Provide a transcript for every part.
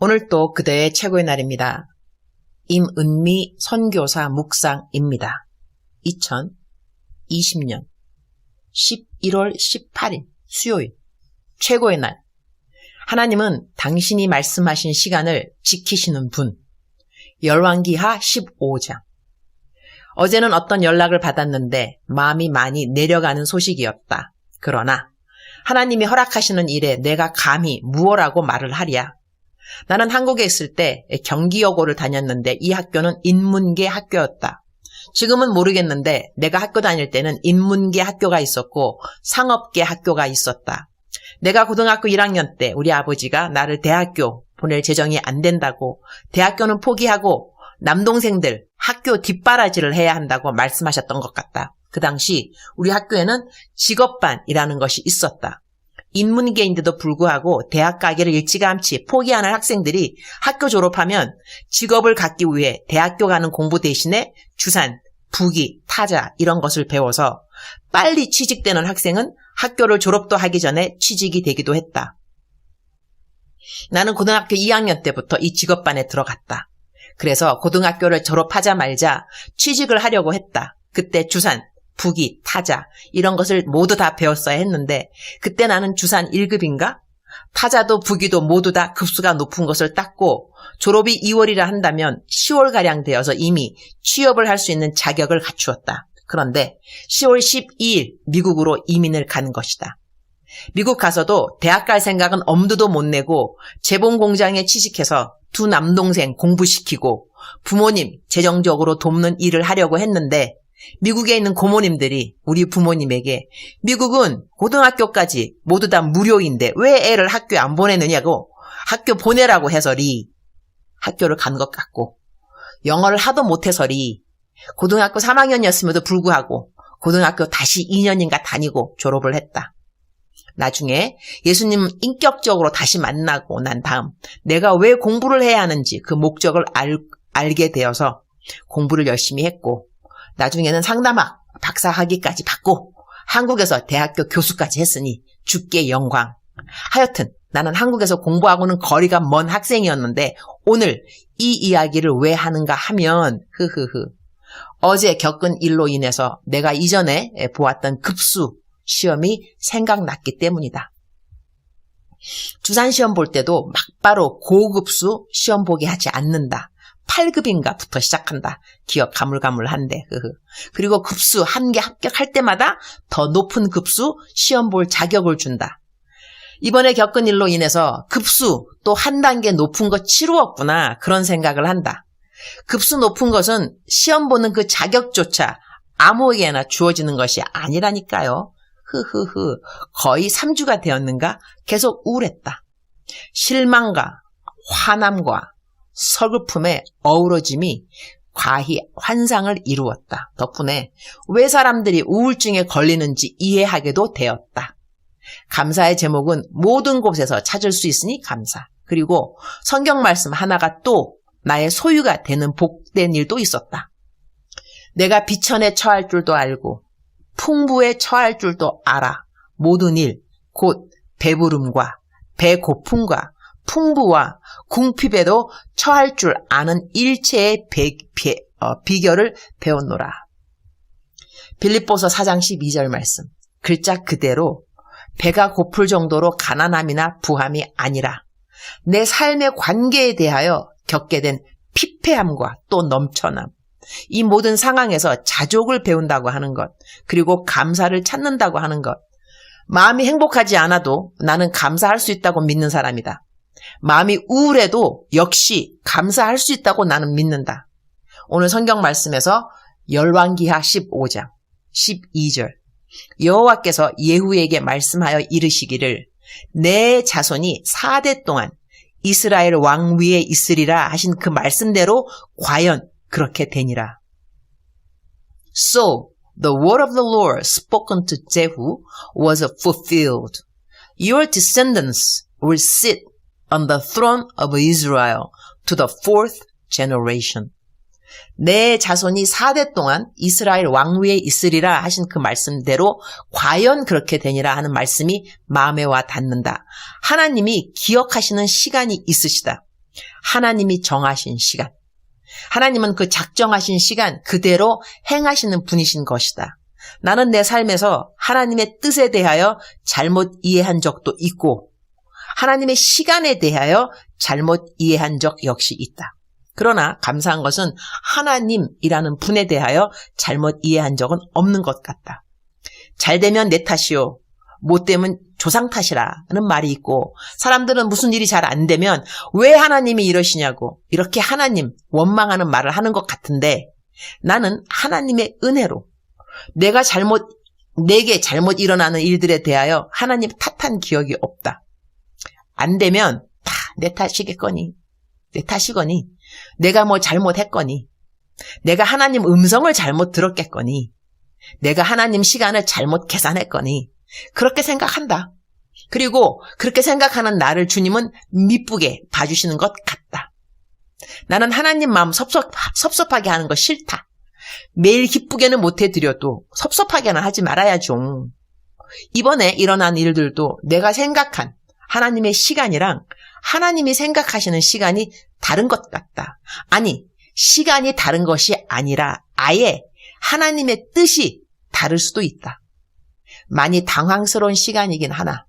오늘 또 그대의 최고의 날입니다. 임은미 선교사 묵상입니다. 2020년 11월 18일 수요일 최고의 날 하나님은 당신이 말씀하신 시간을 지키시는 분 열왕기하 15장 어제는 어떤 연락을 받았는데 마음이 많이 내려가는 소식이었다. 그러나 하나님이 허락하시는 일에 내가 감히 무엇라고 말을 하랴. 나는 한국에 있을 때 경기여고를 다녔는데 이 학교는 인문계 학교였다. 지금은 모르겠는데 내가 학교 다닐 때는 인문계 학교가 있었고 상업계 학교가 있었다. 내가 고등학교 1학년 때 우리 아버지가 나를 대학교 보낼 재정이 안 된다고 대학교는 포기하고 남동생들 학교 뒷바라지를 해야 한다고 말씀하셨던 것 같다. 그 당시 우리 학교에는 직업반이라는 것이 있었다. 인문계인데도 불구하고 대학 가기를 일찌감치 포기하는 학생들이 학교 졸업하면 직업을 갖기 위해 대학교 가는 공부 대신에 주산, 부기, 타자 이런 것을 배워서 빨리 취직되는 학생은 학교를 졸업도 하기 전에 취직이 되기도 했다. 나는 고등학교 2학년 때부터 이 직업반에 들어갔다. 그래서 고등학교를 졸업하자마자 취직을 하려고 했다. 그때 주산, 부기, 타자 이런 것을 모두 다 배웠어야 했는데 그때 나는 주산 1급인가? 타자도 부기도 모두 다 급수가 높은 것을 땄고 졸업이 2월이라 한다면 10월가량 되어서 이미 취업을 할 수 있는 자격을 갖추었다. 그런데 10월 12일 미국으로 이민을 간 것이다. 미국 가서도 대학 갈 생각은 엄두도 못 내고 재봉 공장에 취직해서 두 남동생 공부시키고 부모님 재정적으로 돕는 일을 하려고 했는데 미국에 있는 고모님들이 우리 부모님에게 미국은 고등학교까지 모두 다 무료인데 왜 애를 학교에 안 보내느냐고 학교 보내라고 해서리 학교를 간 것 같고 영어를 하도 못해서리 고등학교 3학년이었음에도 불구하고 고등학교 다시 2년인가 다니고 졸업을 했다. 나중에 예수님 인격적으로 다시 만나고 난 다음 내가 왜 공부를 해야 하는지 그 목적을 알, 알게 되어서 공부를 열심히 했고 나중에는 상담학 박사 학위까지 받고 한국에서 대학교 교수까지 했으니 주께 영광. 하여튼 나는 한국에서 공부하고는 거리가 먼 학생이었는데 오늘 이 이야기를 왜 하는가 하면 흐흐흐 어제 겪은 일로 인해서 내가 이전에 보았던 급수 시험이 생각났기 때문이다. 주산 시험 볼 때도 막바로 고급수 시험 보게 하지 않는다. 8급인가부터 시작한다. 기억 가물가물한데. 그리고 급수 한 개 합격할 때마다 더 높은 급수 시험 볼 자격을 준다. 이번에 겪은 일로 인해서 급수 또 한 단계 높은 거 치루었구나. 그런 생각을 한다. 급수 높은 것은 시험 보는 그 자격조차 아무에게나 주어지는 것이 아니라니까요. 흐흐흐. 거의 3주가 되었는가? 계속 우울했다. 실망과 화남과 서글픔의 어우러짐이 과히 환상을 이루었다. 덕분에 왜 사람들이 우울증에 걸리는지 이해하게도 되었다. 감사의 제목은 모든 곳에서 찾을 수 있으니 감사. 그리고 성경 말씀 하나가 또 나의 소유가 되는 복된 일도 있었다. 내가 비천에 처할 줄도 알고 풍부에 처할 줄도 알아. 모든 일, 곧 배부름과 배고픔과 풍부와 궁핍에도 처할 줄 아는 일체의 배, 배, 어, 비결을 배웠노라. 빌립보서 4장 12절 말씀. 글자 그대로 배가 고플 정도로 가난함이나 부함이 아니라 내 삶의 관계에 대하여 겪게 된 피폐함과 또 넘쳐남. 이 모든 상황에서 자족을 배운다고 하는 것, 그리고 감사를 찾는다고 하는 것. 마음이 행복하지 않아도 나는 감사할 수 있다고 믿는 사람이다. 마음이 우울해도 역시 감사할 수 있다고 나는 믿는다. 오늘 성경 말씀에서 열왕기하 15장 12절 여호와께서 예후에게 말씀하여 이르시기를 내 자손이 4대 동안 이스라엘 왕 위에 있으리라 하신 그 말씀대로 과연 그렇게 되니라. So the word of the Lord spoken to Jehu was fulfilled. Your descendants will sit on the throne of Israel to the fourth generation. 내 자손이 4대 동안 이스라엘 왕위에 있으리라 하신 그 말씀대로 과연 그렇게 되니라 하는 말씀이 마음에 와 닿는다. 하나님이 기억하시는 시간이 있으시다. 하나님이 정하신 시간. 하나님은 그 작정하신 시간 그대로 행하시는 분이신 것이다. 나는 내 삶에서 하나님의 뜻에 대하여 잘못 이해한 적도 있고, 하나님의 시간에 대하여 잘못 이해한 적 역시 있다. 그러나 감사한 것은 하나님이라는 분에 대하여 잘못 이해한 적은 없는 것 같다. 잘 되면 내 탓이요. 못 되면 조상 탓이라는 말이 있고 사람들은 무슨 일이 잘 안 되면 왜 하나님이 이러시냐고 이렇게 하나님 원망하는 말을 하는 것 같은데 나는 하나님의 은혜로 내가 잘못 내게 잘못 일어나는 일들에 대하여 하나님 탓한 기억이 없다. 안 되면 다 내 탓이겠거니 내 탓이거니 내가 뭐 잘못했거니 내가 하나님 음성을 잘못 들었겠거니 내가 하나님 시간을 잘못 계산했거니 그렇게 생각한다. 그리고 그렇게 생각하는 나를 주님은 미쁘게 봐주시는 것 같다. 나는 하나님 마음 섭섭, 섭섭하게 하는 거 싫다. 매일 기쁘게는 못해드려도 섭섭하게는 하지 말아야죠. 이번에 일어난 일들도 내가 생각한 하나님의 시간이랑 하나님이 생각하시는 시간이 다른 것 같다. 아니, 시간이 다른 것이 아니라 아예 하나님의 뜻이 다를 수도 있다. 많이 당황스러운 시간이긴 하나,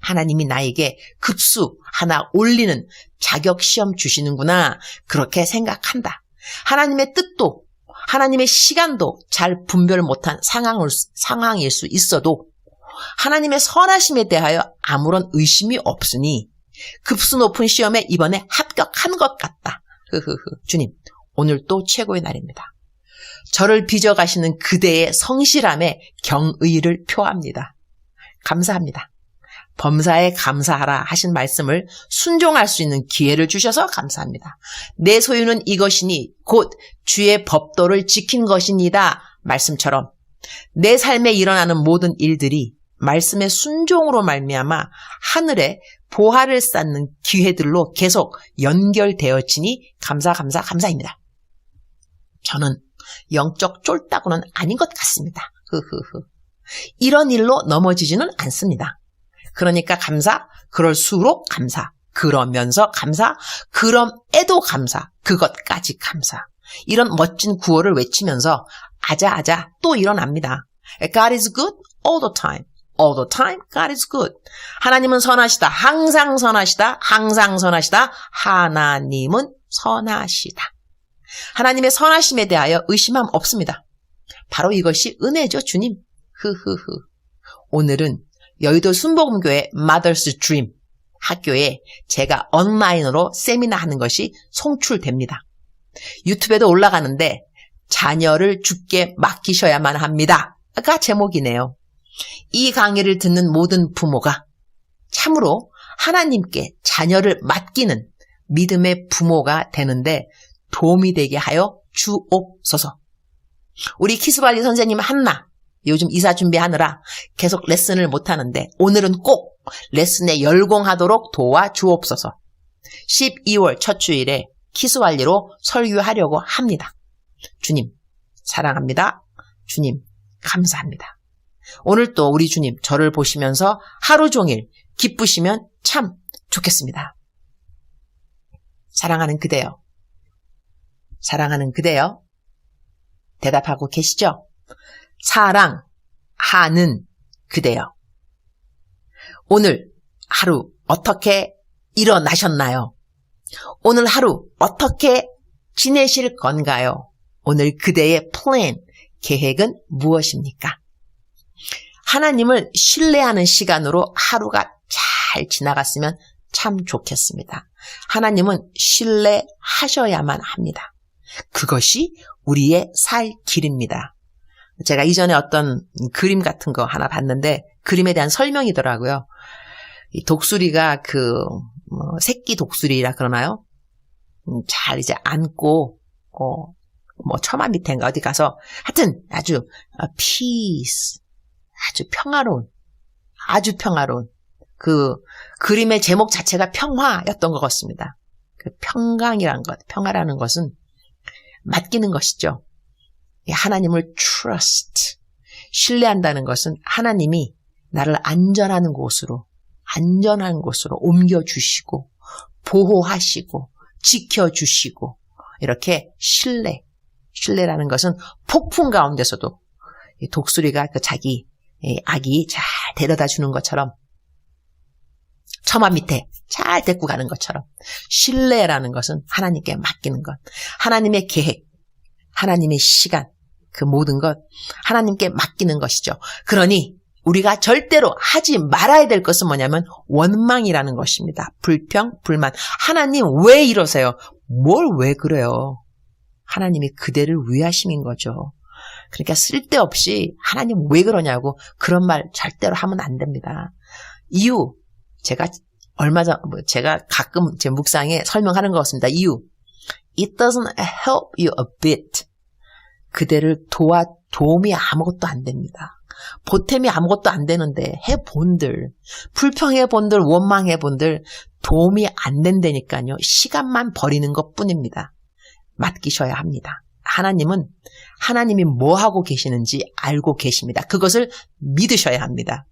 하나님이 나에게 급수 하나 올리는 자격 시험 주시는구나. 그렇게 생각한다. 하나님의 뜻도 하나님의 시간도 잘 분별 못한 상황을, 상황일 수 있어도 하나님의 선하심에 대하여 아무런 의심이 없으니 급수 높은 시험에 이번에 합격한 것 같다. 흐흐흐. 주님, 오늘 또 최고의 날입니다. 저를 빚어가시는 그대의 성실함에 경의를 표합니다. 감사합니다. 범사에 감사하라 하신 말씀을 순종할 수 있는 기회를 주셔서 감사합니다. 내 소유는 이것이니 곧 주의 법도를 지킨 것입니다. 말씀처럼 내 삶에 일어나는 모든 일들이 말씀의 순종으로 말미암아 하늘에 보화를 쌓는 기회들로 계속 연결되어지니 감사 감사 감사입니다. 저는 영적 쫄따구는 아닌 것 같습니다. 흐흐흐. 이런 일로 넘어지지는 않습니다. 그러니까 감사, 그럴수록 감사, 그러면서 감사, 그럼에도 감사, 그것까지 감사. 이런 멋진 구호를 외치면서 아자아자 또 일어납니다. God is good all the time. All the time, God is good. 하나님은 선하시다. 항상 선하시다. 항상 선하시다. 하나님은 선하시다. 하나님의 선하심에 대하여 의심함 없습니다. 바로 이것이 은혜죠, 주님. 흐흐흐. 오늘은 여의도 순복음교회 Mother's Dream 학교에 제가 온라인으로 세미나 하는 것이 송출됩니다. 유튜브에도 올라가는데 자녀를 죽게 맡기셔야만 합니다. 가 제목이네요. 이 강의를 듣는 모든 부모가 참으로 하나님께 자녀를 맡기는 믿음의 부모가 되는데 도움이 되게 하여 주옵소서. 우리 키스발리 선생님 한나 요즘 이사 준비하느라 계속 레슨을 못하는데 오늘은 꼭 레슨에 열공하도록 도와주옵소서. 12월 첫 주일에 키스완리로 설교하려고 합니다. 주님 사랑합니다. 주님 감사합니다. 오늘 또 우리 주님 저를 보시면서 하루 종일 기쁘시면 참 좋겠습니다. 사랑하는 그대요. 사랑하는 그대요. 대답하고 계시죠? 사랑하는 그대요. 오늘 하루 어떻게 일어나셨나요? 오늘 하루 어떻게 지내실 건가요? 오늘 그대의 플랜, 계획은 무엇입니까? 하나님을 신뢰하는 시간으로 하루가 잘 지나갔으면 참 좋겠습니다. 하나님은 신뢰하셔야만 합니다. 그것이 우리의 살 길입니다. 제가 이전에 어떤 그림 같은 거 하나 봤는데 그림에 대한 설명이더라고요. 이 독수리가 그 뭐 새끼 독수리라 그러나요? 음, 잘 이제 안고 어, 뭐 처마 밑에인가 어디 가서 하여튼 아주 피스 아주 평화로운 아주 평화로운 그 그림의 제목 자체가 평화였던 것 같습니다. 그 평강이란 것, 평화라는 것은 맡기는 것이죠. 하나님을 trust, 신뢰한다는 것은 하나님이 나를 안전한 곳으로, 안전한 곳으로 옮겨주시고, 보호하시고 지켜주시고 이렇게 신뢰, 신뢰라는 것은 폭풍 가운데서도 이 독수리가 그 자기 이 아기 잘 데려다 주는 것처럼 처마 밑에 잘 데리고 가는 것처럼 신뢰라는 것은 하나님께 맡기는 것, 하나님의 계획, 하나님의 시간, 그 모든 것 하나님께 맡기는 것이죠. 그러니 우리가 절대로 하지 말아야 될 것은 뭐냐면 원망이라는 것입니다. 불평, 불만. 하나님 왜 이러세요? 뭘 왜 그래요? 하나님이 그대를 위하심인 거죠. 그러니까 쓸데없이 하나님 왜 그러냐고 그런 말 절대로 하면 안 됩니다. 이유 제가 얼마 전뭐 제가 가끔 제 묵상에 설명하는 것 같습니다. 이유 It doesn't help you a bit. 그대를 도와 도움이 아무것도 안 됩니다. 보탬이 아무것도 안 되는데 해본들 불평해 본들 원망해 본들 도움이 안 된다니까요. 시간만 버리는 것 뿐입니다. 맡기셔야 합니다. 하나님은 하나님이 뭐 하고 계시는지 알고 계십니다. 그것을 믿으셔야 합니다.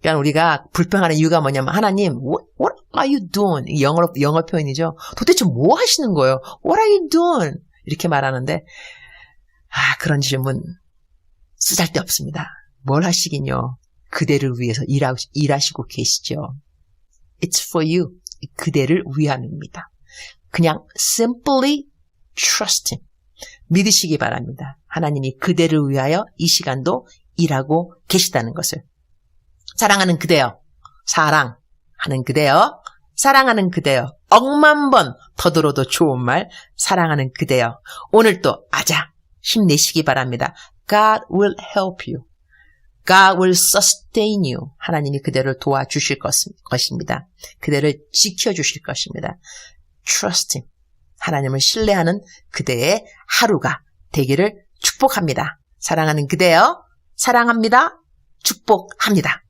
그러니까 우리가 불평하는 이유가 뭐냐면 하나님 what, what are you doing? 영어 영어 표현이죠. 도대체 뭐 하시는 거예요? What are you doing? 이렇게 말하는데 아 그런 질문 쓰잘데 없습니다. 뭘 하시긴요? 그대를 위해서 일하, 일하시고 계시죠. It's for you. 그대를 위함입니다. 그냥 simply trust him. 믿으시기 바랍니다. 하나님이 그대를 위하여 이 시간도 일하고 계시다는 것을. 사랑하는 그대여. 사랑하는 그대여. 사랑하는 그대여. 억만 번 더들어도 좋은 말. 사랑하는 그대여. 오늘 또 아자 힘내시기 바랍니다. God will help you. God will sustain you. 하나님이 그대를 도와주실 것입니다. 그대를 지켜주실 것입니다. Trust Him. 하나님을 신뢰하는 그대의 하루가 되기를 축복합니다. 사랑하는 그대여, 사랑합니다. 축복합니다.